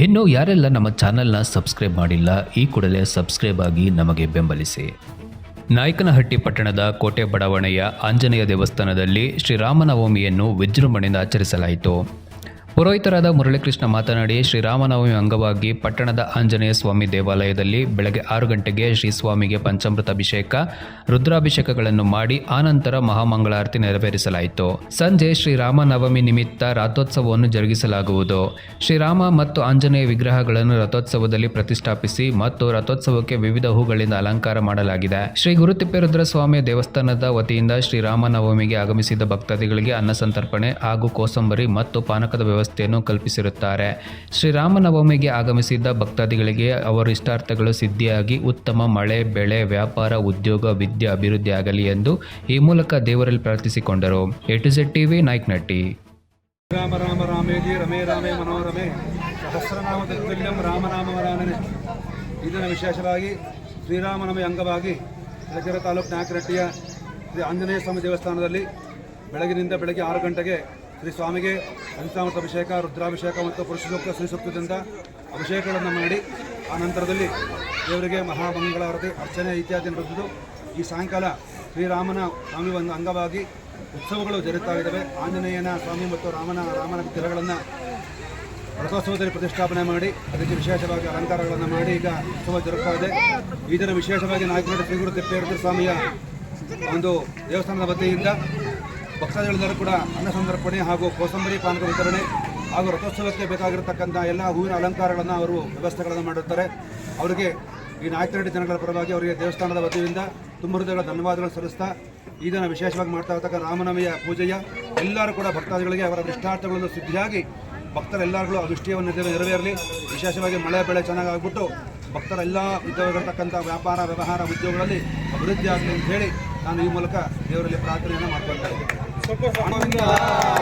ಇನ್ನು ಯಾರೆಲ್ಲ ನಮ್ಮ ಚಾನೆಲ್ನ ಸಬ್ಸ್ಕ್ರೈಬ್ ಮಾಡಿಲ್ಲ, ಈ ಕೂಡಲೇ ಸಬ್ಸ್ಕ್ರೈಬ್ ಆಗಿ ನಮಗೆ ಬೆಂಬಲಿಸಿ. ನಾಯಕನಹಟ್ಟಿ ಪಟ್ಟಣದ ಕೋಟೆ ಬಡಾವಣೆಯ ಆಂಜನೇಯ ದೇವಸ್ಥಾನದಲ್ಲಿ ಶ್ರೀರಾಮನವಮಿಯನ್ನು ವಿಜೃಂಭಣೆಯಿಂದ ಆಚರಿಸಲಾಯಿತು. ಪುರೋಹಿತರಾದ ಮುರಳೀಕೃಷ್ಣ ಮಾತನಾಡಿ, ಶ್ರೀರಾಮನವಮಿ ಅಂಗವಾಗಿ ಪಟ್ಟಣದ ಆಂಜನೇಯ ಸ್ವಾಮಿ ದೇವಾಲಯದಲ್ಲಿ ಬೆಳಗ್ಗೆ ಆರು ಗಂಟೆಗೆ ಶ್ರೀ ಸ್ವಾಮಿಗೆ ಪಂಚಾಮೃತ ಅಭಿಷೇಕ, ರುದ್ರಾಭಿಷೇಕಗಳನ್ನು ಮಾಡಿ ಆನಂತರ ಮಹಾಮಂಗಳಾರತಿ ನೆರವೇರಿಸಲಾಯಿತು. ಸಂಜೆ ಶ್ರೀರಾಮನವಮಿ ನಿಮಿತ್ತ ರಥೋತ್ಸವವನ್ನು ಜರುಗಿಸಲಾಗುವುದು. ಶ್ರೀರಾಮ ಮತ್ತು ಆಂಜನೇಯ ವಿಗ್ರಹಗಳನ್ನು ರಥೋತ್ಸವದಲ್ಲಿ ಪ್ರತಿಷ್ಠಾಪಿಸಿ ಮತ್ತು ರಥೋತ್ಸವಕ್ಕೆ ವಿವಿಧ ಹೂಗಳಿಂದ ಅಲಂಕಾರ ಮಾಡಲಾಗಿದೆ. ಶ್ರೀ ಗುರುತಿಪ್ಪೇರುದ್ರ ಸ್ವಾಮಿಯ ದೇವಸ್ಥಾನದ ವತಿಯಿಂದ ಶ್ರೀರಾಮನವಮಿಗೆ ಆಗಮಿಸಿದ ಭಕ್ತಾದಿಗಳಿಗೆ ಅನ್ನ ಸಂತರ್ಪಣೆ ಹಾಗೂ ಕೋಸಂಬರಿ ಮತ್ತು ಪಾನಕದ ವ್ಯವಸ್ಥೆಯನ್ನು ಕಲ್ಪಿಸಿರುತ್ತಾರೆ. ಶ್ರೀರಾಮನವಮಿಗೆ ಆಗಮಿಸಿದ್ದ ಭಕ್ತಾದಿಗಳಿಗೆ ಅವರ ಇಷ್ಟಾರ್ಥಗಳು ಸಿದ್ಧಿಯಾಗಿ ಉತ್ತಮ ಮಳೆ, ಬೆಳೆ, ವ್ಯಾಪಾರ, ಉದ್ಯೋಗ, ವಿದ್ಯೆ ಅಭಿವೃದ್ಧಿಯಾಗಲಿ ಎಂದು ಈ ಮೂಲಕ ದೇವರಲ್ಲಿ ಪ್ರಾರ್ಥಿಸಿಕೊಂಡರು. A to Z TV Naikanatti. Rama Rama, ರಾಮೇಜಿ, ರಮೇ, ರಾಮೇ, ಮನೋರಮೇ. ಸಹಸ್ರನಾಮ ತತ್ವಲ್ಯಂ ರಾಮನಾಮ ವರಾನನೆ. ಇದನ್ನು ವಿಶೇಷವಾಗಿ ಶ್ರೀರಾಮನವಮಿ ಅಂಗವಾಗಿ ಯಲಕೆರೆ ತಾಲೂಕು ನಾಯಕನಹಟ್ಟಿಯ ಶ್ರೀ ಆಂಜನೇಯ ಸ್ವಾಮಿ ದೇವಸ್ಥಾನದಲ್ಲಿ ಬೆಳಗಿನಿಂದ ಬೆಳಗ್ಗೆ ಆರು ಗಂಟೆಗೆ ಶ್ರೀ ಸ್ವಾಮಿಗೆ ಪಂಚಾಮೃತ ಅಭಿಷೇಕ, ರುದ್ರಾಭಿಷೇಕ ಮತ್ತು ಪುರುಷ ಸೂಕ್ತ ಶ್ರೀ ಸೂಕ್ತದಿಂದ ಅಭಿಷೇಕಗಳನ್ನು ಮಾಡಿ, ಆ ನಂತರದಲ್ಲಿ ದೇವರಿಗೆ ಮಹಾಮಂಗಳಾರತಿ ಅರ್ಚನೆ ಇತ್ಯಾದಿ ನಡೆದು ಈ ಸಾಯಂಕಾಲ ಶ್ರೀರಾಮನ ಸ್ವಾಮಿ ಒಂದು ಅಂಗವಾಗಿ ಉತ್ಸವಗಳು ಜರುತ್ತಾ ಇದ್ದಾವೆ. ಆಂಜನೇಯನ ಸ್ವಾಮಿ ಮತ್ತು ರಾಮನ ರಾಮನ ವಿಗ್ರಹಗಳನ್ನು ರಥೋತ್ಸವದಲ್ಲಿ ಪ್ರತಿಷ್ಠಾಪನೆ ಮಾಡಿ, ಅದಕ್ಕೆ ವಿಶೇಷವಾಗಿ ಅಲಂಕಾರಗಳನ್ನು ಮಾಡಿ ಈಗ ಉತ್ಸವ ಜರುಗ್ತಾ ಇದೆ. ಈ ವಿಶೇಷವಾಗಿ ನಾಯಕನಹಟ್ಟಿ ಶ್ರೀಗುರು ತಿಪ್ಪೇರುದ್ರ ಸ್ವಾಮಿಯ ಒಂದು ದೇವಸ್ಥಾನದ ವತಿಯಿಂದ ಭಕ್ತಾದಿಗಳೆಲ್ಲರೂ ಕೂಡ ಅನ್ನ ಸಂದರ್ಪಣೆ ಹಾಗೂ ಕೋಸಂಬರಿ ಪಾನಕ ವಿತರಣೆ ಹಾಗೂ ರಥೋತ್ಸವಕ್ಕೆ ಬೇಕಾಗಿರತಕ್ಕಂಥ ಎಲ್ಲ ಹೂವಿನ ಅಲಂಕಾರಗಳನ್ನು ಅವರು ವ್ಯವಸ್ಥೆಗಳನ್ನು ಮಾಡಿರ್ತಾರೆ. ಅವರಿಗೆ ಈ ನಾಯಕರೆಡ್ಡಿ ಜನಗಳ ಪರವಾಗಿ ಅವರಿಗೆ ದೇವಸ್ಥಾನದ ವತಿಯಿಂದ ತುಂಬ ಹೃದಯಗಳ ಧನ್ಯವಾದಗಳು ಸಲ್ಲಿಸ್ತಾ, ಈ ದಿನ ವಿಶೇಷವಾಗಿ ಮಾಡ್ತಾ ಇರತಕ್ಕ ರಾಮನವಮಿಯ ಪೂಜೆಯ ಎಲ್ಲರೂ ಕೂಡ ಭಕ್ತಾದಿಗಳಿಗೆ ಅವರ ಇಷ್ಟಾರ್ಥಗಳನ್ನು ಸಿದ್ಧಿಯಾಗಿ ಭಕ್ತರೆಲ್ಲರಿಗೂ ಅದೃಷ್ಟಿಯನ್ನು ನೆರವೇರಲಿ. ವಿಶೇಷವಾಗಿ ಮಳೆ, ಬೆಳೆ ಚೆನ್ನಾಗಿ ಆಗ್ಬಿಟ್ಟು ಭಕ್ತರೆಲ್ಲ ಉದ್ಯೋಗಗಳಿರ್ತಕ್ಕಂಥ ವ್ಯಾಪಾರ, ವ್ಯವಹಾರ, ಉದ್ಯೋಗಗಳಲ್ಲಿ ಅಭಿವೃದ್ಧಿ ಆಗಲಿ ಅಂತ ಹೇಳಿ ನಾನು ಈ ಮೂಲಕ ದೇವರಲ್ಲಿ ಪ್ರಾರ್ಥನೆಯನ್ನು ಮಾಡ್ಕೊಳ್ತಾ ಇದ್ದೇನೆ. सबको सम्मान